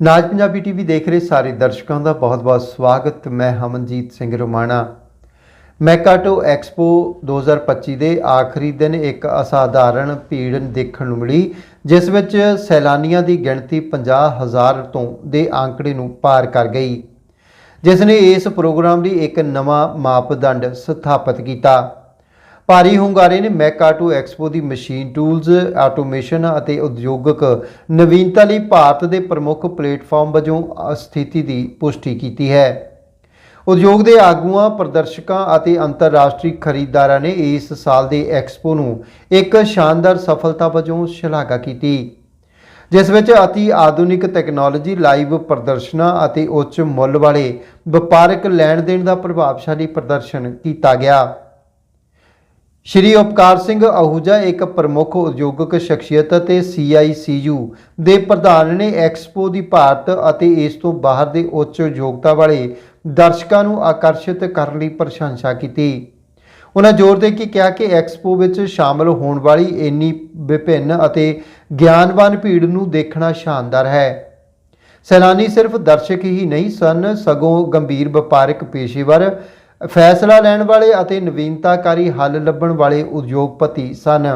ਨਾਜ Punjabi TV ਦੇਖ ਰਹੇ ਸਾਰੇ ਦਰਸ਼ਕਾਂ ਦਾ ਬਹੁਤ-ਬਹੁਤ ਸਵਾਗਤ। ਮੈਂ ਹਮਨਜੀਤ ਸਿੰਘ ਰੋਮਾਣਾ। ਮੈਕਾਟੋ ਐਕਸਪੋ 2025 ਦੇ ਆਖਰੀ ਦਿਨ ਇੱਕ ਅਸਾਧਾਰਨ ਭੀੜ ਦੇਖਣ ਨੂੰ ਮਿਲੀ, ਜਿਸ ਵਿੱਚ ਸੈਲਾਨੀਆਂ ਦੀ ਗਿਣਤੀ 50000 ਤੋਂ ਦੇ ਆંકੜੇ ਨੂੰ ਪਾਰ ਕਰ ਗਈ, ਜਿਸ ਨੇ ਇਸ ਪ੍ਰੋਗਰਾਮ ਲਈ ਇੱਕ ਨਵਾਂ ਮਾਪਦੰਡ ਸਥਾਪਿਤ ਕੀਤਾ। ਭਾਰੀ ਹੁੰਗਾਰੇ ਨੇ ਮੈਕਾਟੋ ਐਕਸਪੋ ਦੀ ਮਸ਼ੀਨ ਟੂਲਸ ਆਟੋਮੇਸ਼ਨ ਅਤੇ ਉਦਯੋਗਿਕ ਨਵੀਨਤਾ ਲਈ ਭਾਰਤ ਦੇ ਪ੍ਰਮੁੱਖ ਪਲੇਟਫਾਰਮ ਵਜੋਂ ਅ, ਸਥਿਤੀ ਦੀ ਪੁਸ਼ਟੀ ਕੀਤੀ ਹੈ। ਉਦਯੋਗ ਦੇ ਆਗੂਆਂ ਪ੍ਰਦਰਸ਼ਕਾਂ ਅਤੇ ਅੰਤਰਰਾਸ਼ਟਰੀ ਖਰੀਦਦਾਰਾਂ ਨੇ ਇਸ ਸਾਲ ਦੇ ਐਕਸਪੋ ਨੂੰ ਇੱਕ ਸ਼ਾਨਦਾਰ ਸਫਲਤਾ ਵਜੋਂ ਸ਼ਲਾਘਾ ਕੀਤੀ ਜਿਸ ਵਿੱਚ ਅਤੀ ਆਧੁਨਿਕ ਟੈਕਨੋਲੋਜੀ ਲਾਈਵ ਪ੍ਰਦਰਸ਼ਨਾਂ ਅਤੇ ਉੱਚ ਮੁੱਲ ਵਾਲੇ ਵਪਾਰਕ ਲੈਣ ਦੇਣ ਦਾ ਪ੍ਰਭਾਵਸ਼ਾਲੀ ਪ੍ਰਦਰਸ਼ਨ ਕੀਤਾ ਗਿਆ। ਸ਼੍ਰੀ ਉਪਕਾਰ ਸਿੰਘ ਆਹੂਜਾ ਇੱਕ ਪ੍ਰਮੁੱਖ ਉਦਯੋਗਿਕ ਸ਼ਖਸੀਅਤ ਅਤੇ CICU ਦੇ ਪ੍ਰਧਾਨ ਨੇ ਐਕਸਪੋ ਦੀ ਭਾਰਤ ਅਤੇ ਇਸ ਤੋਂ ਬਾਹਰ ਦੇ ਉੱਚ ਯੋਗਤਾ ਵਾਲੇ ਦਰਸ਼ਕਾਂ ਨੂੰ ਆਕਰਸ਼ਿਤ ਕਰਨ ਲਈ ਪ੍ਰਸ਼ੰਸਾ ਕੀਤੀ। ਉਹਨਾਂ ਜ਼ੋਰ ਦੇ ਕੇ ਕਿਹਾ ਕਿ ਐਕਸਪੋ ਵਿੱਚ ਸ਼ਾਮਲ ਹੋਣ ਵਾਲੀ ਇੰਨੀ ਵਿਭਿੰਨ ਅਤੇ ਗਿਆਨਵਾਨ ਭੀੜ ਨੂੰ ਦੇਖਣਾ ਸ਼ਾਨਦਾਰ ਹੈ। ਸੈਲਾਨੀ ਸਿਰਫ ਦਰਸ਼ਕ ਹੀ ਨਹੀਂ ਸਨ, ਸਗੋਂ ਗੰਭੀਰ ਵਪਾਰਕ ਪੇਸ਼ੇਵਰ ਫੈਸਲਾ ਲੈਣ ਵਾਲੇ ਅਤੇ ਨਵੀਨਤਾਕਾਰੀ ਹੱਲ ਲੱਭਣ ਵਾਲੇ ਉਦਯੋਗਪਤੀ ਸਨ।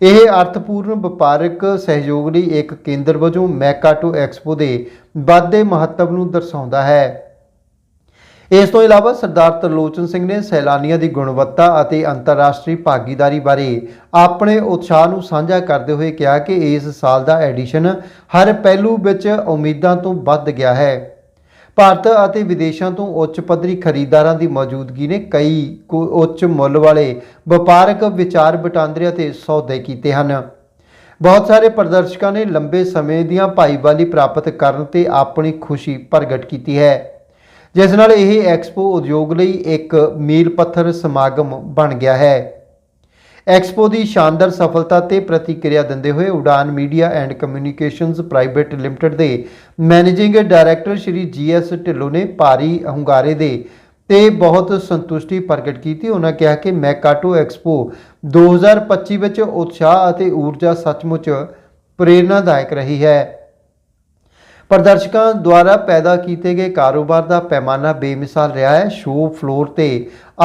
ਇਹ ਅਰਥਪੂਰਨ ਵਪਾਰਕ ਸਹਿਯੋਗ ਲਈ ਇੱਕ ਕੇਂਦਰ ਵਜੋਂ ਮੈਕਾਟੋ ਐਕਸਪੋ ਦੇ ਵੱਧਦੇ ਮਹੱਤਵ ਨੂੰ ਦਰਸਾਉਂਦਾ ਹੈ। ਇਸ ਤੋਂ ਇਲਾਵਾ ਸਰਦਾਰ ਤਰਲੋਚਨ ਸਿੰਘ ਨੇ ਸੈਲਾਨੀਆਂ ਦੀ ਗੁਣਵੱਤਾ ਅਤੇ ਅੰਤਰਰਾਸ਼ਟਰੀ ਭਾਗੀਦਾਰੀ ਬਾਰੇ ਆਪਣੇ ਉਤਸ਼ਾਹ ਨੂੰ ਸਾਂਝਾ ਕਰਦੇ ਹੋਏ ਕਿਹਾ ਕਿ ਇਸ ਸਾਲ ਦਾ ਐਡੀਸ਼ਨ ਹਰ ਪਹਿਲੂ ਵਿੱਚ ਉਮੀਦਾਂ ਤੋਂ ਵੱਧ ਗਿਆ ਹੈ। ਭਾਰਤ ਅਤੇ ਵਿਦੇਸ਼ਾਂ ਤੋਂ ਉੱਚ ਪੱਧਰੀ ਖਰੀਦਦਾਰਾਂ ਦੀ ਮੌਜੂਦਗੀ ਨੇ ਕਈ ਕੁ ਉੱਚ ਮੁੱਲ ਵਾਲੇ ਵਪਾਰਕ ਵਿਚਾਰ ਵਟਾਂਦਰੇ ਅਤੇ ਸੌਦੇ ਕੀਤੇ ਹਨ। ਬਹੁਤ ਸਾਰੇ ਪ੍ਰਦਰਸ਼ਕਾਂ ਨੇ ਲੰਬੇ ਸਮੇਂ ਦੀਆਂ ਭਾਈਵਾਲੀ ਪ੍ਰਾਪਤ ਕਰਨ ਤੇ ਆਪਣੀ ਖੁਸ਼ੀ ਪ੍ਰਗਟ ਕੀਤੀ ਹੈ। ਜਿਸ ਨਾਲ ਇਹ ਐਕਸਪੋ ਉਦਯੋਗ ਲਈ ਇੱਕ ਮੀਲ ਪੱਥਰ ਸਮਾਗਮ ਬਣ ਗਿਆ ਹੈ। ਐਕਸਪੋ ਦੀ ਸ਼ਾਨਦਾਰ ਸਫਲਤਾ ਤੇ ਪ੍ਰਤੀਕਿਰਿਆ ਦਿੰਦੇ ਹੋਏ Udaan media and communications private limited ਦੇ managing director Shri GS Dhillon ਨੇ ਭਾਰੀ ਹੁੰਗਾਰੇ ਦੇ ਤੇ ਬਹੁਤ ਸੰਤੁਸ਼ਟੀ ਪ੍ਰਗਟ ਕੀਤੀ। ਉਹਨਾਂ ਕਿਹਾ ਕਿ ਮੈਕਾਟੋ ਐਕਸਪੋ 2025 ਵਿੱਚ ਉਤਸ਼ਾਹ ਅਤੇ ਊਰਜਾ ਸੱਚਮੁੱਚ ਪ੍ਰੇਰਨਾਦਾਇਕ ਰਹੀ ਹੈ। ਪ੍ਰਦਰਸ਼ਕਾਂ ਦੁਆਰਾ ਪੈਦਾ ਕੀਤੇ ਗਏ ਕਾਰੋਬਾਰ ਦਾ ਪੈਮਾਨਾ ਬੇਮਿਸਾਲ ਰਿਹਾ ਹੈ। ਸ਼ੋਅ ਫਲੋਰ ਤੇ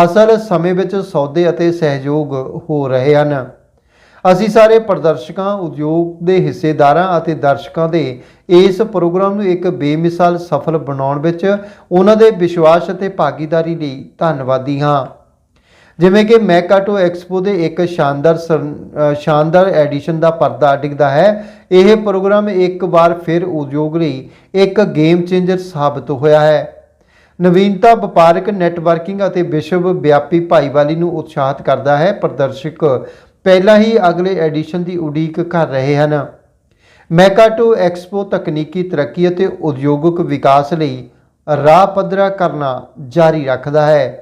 ਅਸਲ ਸਮੇਂ ਵਿੱਚ ਸੌਦੇ ਅਤੇ ਸਹਿਯੋਗ ਹੋ ਰਹੇ ਹਨ। ਅਸੀਂ ਸਾਰੇ ਪ੍ਰਦਰਸ਼ਕਾਂ, ਉਦਯੋਗ ਦੇ ਹਿੱਸੇਦਾਰਾਂ ਅਤੇ ਦਰਸ਼ਕਾਂ ਦੇ ਇਸ ਪ੍ਰੋਗਰਾਮ ਨੂੰ ਇੱਕ ਬੇਮਿਸਾਲ ਸਫਲ ਬਣਾਉਣ ਵਿੱਚ ਉਹਨਾਂ ਦੇ ਵਿਸ਼ਵਾਸ ਅਤੇ ਭਾਗੀਦਾਰੀ ਲਈ ਧੰਨਵਾਦੀ ਹਾਂ। ਜਿਵੇਂ ਕਿ ਮੈਕਾਟੋ ਐਕਸਪੋ ਦੇ ਇੱਕ ਸ਼ਾਨਦਾਰ ਸਰ- ਸ਼ਾਨਦਾਰ ਐਡੀਸ਼ਨ ਦਾ ਪਰਦਾ ਡਿੱਗਦਾ ਹੈ। ਇਹ ਪ੍ਰੋਗਰਾਮ ਇੱਕ ਵਾਰ ਫਿਰ ਉਦਯੋਗ ਲਈ ਇੱਕ ਗੇਮ ਚੇਂਜਰ ਸਾਬਤ ਹੋਇਆ ਹੈ। ਨਵੀਨਤਾ ਵਪਾਰਕ ਨੈਟਵਰਕਿੰਗ ਅਤੇ ਵਿਸ਼ਵ ਵਿਆਪੀ ਭਾਈਵਾਲੀ ਨੂੰ ਉਤਸ਼ਾਹਿਤ ਕਰਦਾ ਹੈ ਪ੍ਰਦਰਸ਼ਕ। ਪਹਿਲਾਂ ਹੀ ਅਗਲੇ ਐਡੀਸ਼ਨ ਦੀ ਉਡੀਕ ਕਰ ਰਹੇ ਹਨ। ਮੈਕਾਟੋ ਐਕਸਪੋ ਤਕਨੀਕੀ ਤਰੱਕੀ ਅਤੇ ਉਦਯੋਗਿਕ ਵਿਕਾਸ ਲਈ ਰਾਹ ਪੱਧਰਾ ਕਰਨਾ ਜਾਰੀ ਰੱਖਦਾ ਹੈ।